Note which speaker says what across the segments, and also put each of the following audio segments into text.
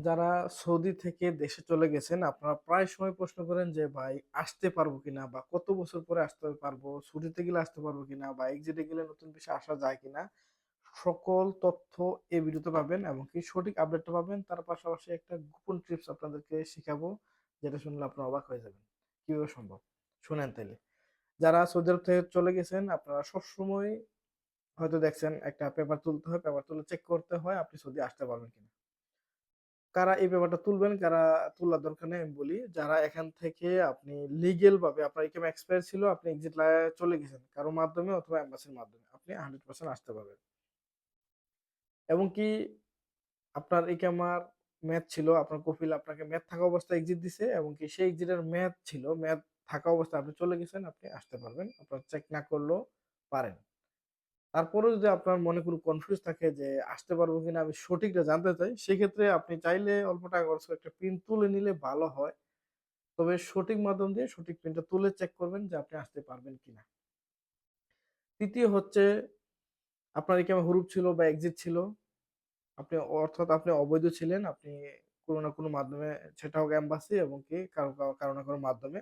Speaker 1: যারা সৌদি থেকে দেশে চলে গেছেন, আপনারা প্রায় সময় প্রশ্ন করেন যে, ভাই, আসতে পারব কিনা বা কত বছর পরে আসতে পারব? ছুটিতে গেলে আসতে পারব কিনা বা এক্সিটে গেলে নতুন বিষয়ে আসা যায় কিনা? সকল তথ্য এই ভিডিওতে পাবেন এবং কি সঠিক আপডেটটা পাবেন, তার পাশাপাশি একটা গোপন টিপস আপনাদেরকে শেখাবো, যেটা শুনলে আপনারা অবাক হয়ে যাবেন। কীভাবে সম্ভব? শুনেন তাইলে। যারা সৌদি আরব থেকে চলে গেছেন, আপনারা সবসময় হয়তো দেখছেন একটা পেপার তুলতে হয় পেপার তুলে চেক করতে হয় আপনি সৌদি আসতে পারবেন কিনা। কারা এই ব্যাপারটা তুলবেন, কারা তোলার দরকার নেই আমি বলি, যারা এখান থেকে আপনি লিগেল ভাবে, আপনার ইকাম এক্সপায়ার ছিল, আপনি এক্সিট চলে গেছেন, কারও মাধ্যমে অথবা এম্বাসির মাধ্যমে, আপনি হান্ড্রেড পার্সেন্ট আসতে পারবেন। এবং কি আপনার ইকামার ম্যাথ ছিল, আপনার কফিল আপনাকে ম্যাথ থাকা অবস্থায় এক্সিট দিছে, এবং কি সেই এক্সিটের ম্যাথ ছিল ম্যাথ থাকা অবস্থায় আপনি চলে গেছেন, আপনি আসতে পারবেন, আপনার চেক না করলেও পারেন। তারপরেও যদি আপনার মনে কোনো কনফিউজ থাকে যে আসতে পারব কিনা, আমি সঠিকটা জানতে চাই, সেক্ষেত্রে আপনি চাইলে অল্প টাকা খরচ করে একটা প্রিন্ট তুলে নিলে ভালো হয়। তবে সঠিক মাধ্যম দিয়ে সঠিক প্রিন্টটা তুলে চেক করবেন যে আপনি আসতে পারবেন কিনা। তৃতীয় হচ্ছে, আপনার এখানে হুরুপ ছিল বা এক্সিট ছিল, আপনি অর্থাৎ আপনি অবৈধ ছিলেন, আপনি কোনো না কোনো মাধ্যমে, সেটা হোক এম্বাসি এবং কি কারও কারও না কারও মাধ্যমে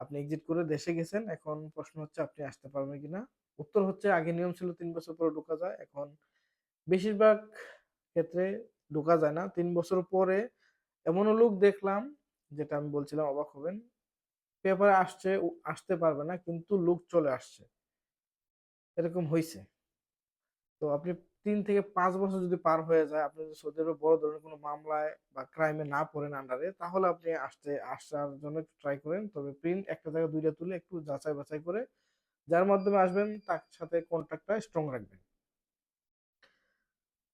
Speaker 1: আপনি এক্সিট করে দেশে গেছেন। এখন প্রশ্ন হচ্ছে আপনি আসতে পারবেন কিনা। উত্তর হচ্ছে আগে নিয়ম ছিল তিন বছর পরে ঢোকা যায়, এখন বেশিরভাগ ক্ষেত্রে ঢোকা যায় না। তিন বছর পরে এমনও লোক দেখলাম, যেটা আমি বলছিলাম অবাক হবেন, পেপারে আসছে আসতে পারবে না, কিন্তু লোক চলে আসছে। এরকম হয়েছে তো আপনি তিন থেকে পাঁচ বছর যদি পার হয়ে যায়, আপনি যদি সৌদি আরবে বড় ধরনের কোনো মামলায় বা ক্রাইমে না পড়েন আন্ডারে তাহলে আপনি আসতে, আসার জন্য ট্রাই করেন। তবে প্রিন্ট একটা জায়গায় দুইটা তুলে একটু যাচাই বাছাই করে যার মাধ্যমে আসবেন, তার সাথে কন্ট্যাক্টটা স্ট্রং রাখবেন।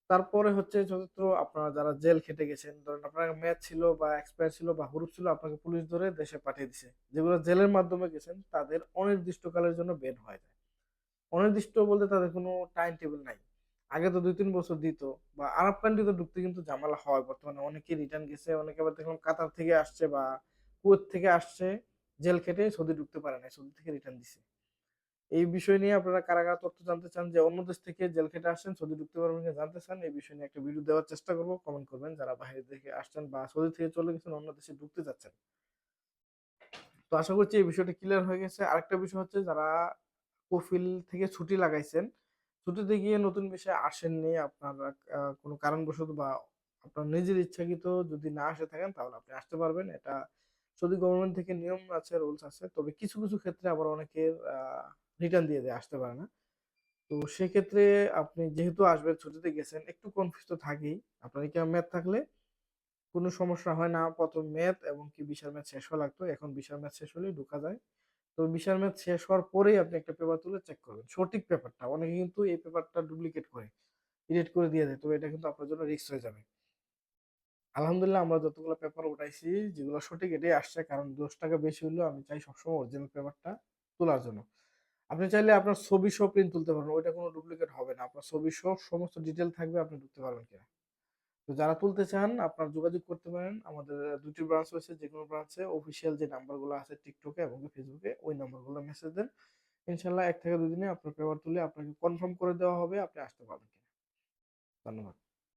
Speaker 1: তারপরে হচ্ছে চতুর্থ আপনারা যারা জেল খেটে গেছেন, ধরেন আপনার ম্যাচ ছিল বা এক্সপায়ার ছিল বা হুরুপ ছিল, আপনাকে পুলিশ ধরে দেশে পাঠিয়ে দিছে। যেগুলো জেলের মাধ্যমে গেছেন, তাদের অনির্দিষ্টকালের জন্য বের হয়ে যায়। অনির্দিষ্ট বলতে তাদের কোনো টাইম টেবিল নাই। আগে তো দুই তিন বছর দিত বা আরব কান্ট্রিতে ঢুকতে কিন্তু ঝামেলা হয় বর্তমানে। অনেকে রিটার্ন গেছে, অনেকে আবার দেখলাম কাতার থেকে আসছে বা কুয়েত থেকে আসছে, জেল খেটে সৌদি ঢুকতে পারে না সৌদি থেকে রিটার্ন দিছে। এই বিষয় নিয়ে আপনারা কারা কারা তথ্য জানতে চান যে অন্য দেশ থেকে জেল খেটে আসছেন, সৌদি ঢুকতে পারবেন জানতে চান, এই বিষয় নিয়ে একটা ভিডিও দেওয়ার চেষ্টা করব। কমেন্ট করবেন, যারা বাইরে থেকে আসছেন বা সৌদি থেকে চলে গেছেন, অন্য দেশে ঢুকতে যাচ্ছেন। তো আশা করছি এই বিষয়টা ক্লিয়ার হয়ে গেছে। আরেকটা বিষয় হচ্ছে যারা কফিল থেকে ছুটি লাগাইছেন, ছুটিতে গিয়ে নতুন বিষয়ে আসেননি, আপনার কোনো কারণবশত বা আপনার নিজের ইচ্ছাকৃত যদি না আসে থাকেন, তাহলে আপনি আসতে পারবেন। এটা সৌদি গভর্নমেন্ট থেকে নিয়ম আছে রুলস আছে। তবে কিছু কিছু ক্ষেত্রে আবার অনেকের রিটার্ন দিয়ে দেয়, আসতে পারে না। তো সেক্ষেত্রে আপনি যেহেতু আসবেন, ছুটিতে গেছেন, একটু কনফিউজ তো থাকেই। আপনার কি ম্যাথ থাকলে? কোনো সমস্যা হয় না। প্রথম ম্যাথ এবং কি বিশাল ম্যাথ শেষ হওয়া লাগতো। এখন বিশাল ম্যাথ শেষ হলেই ঢোকা যায়। তো বিশাল ম্যাথ শেষ হওয়ার পরেই আপনি একটা পেপার তুলে চেক করবেন। সঠিক পেপারটা অনেকে কিন্তু এই পেপারটা ডুপ্লিকেট করে এডিট করে দিয়ে দেয়। তো এটা কিন্তু আপনার জন্য রিস্ক হয়ে যাবে। আলহামদুলিল্লাহ আমরা যতগুলো পেপার উঠাইছি, যেগুলো সঠিক এটাই আসছে। কারণ দশ টাকা বেশি হলেও আমি চাই সবসময় অরিজিনাল পেপারটা তোলার জন্য। আপনি চাইলে আপনার ছবি সহ প্রিন্ট তুলতে পারবেন, ওইটা কোনো ডুপ্লিকেট হবে না। আপনার ছবি সহ সমস্ত ডিটেল থাকবে, আপনি ঢুকতে পারবেন কিনা। তো যারা তুলতে চান, আপনার যোগাযোগ করতে পারেন। আমাদের দুটি ব্রাঞ্চ রয়েছে, যে কোনো ব্রাঞ্চে অফিসিয়াল যে নাম্বারগুলো আছে টিকটকে এবং ফেসবুকে ওই নাম্বারগুলো মেসেজ দেন। ইনশাল্লাহ এক থেকে দুদিনে আপনার পেপার তুলে আপনাকে কনফার্ম করে দেওয়া হবে, আপনি আসতে পারবেন কিনা। ধন্যবাদ।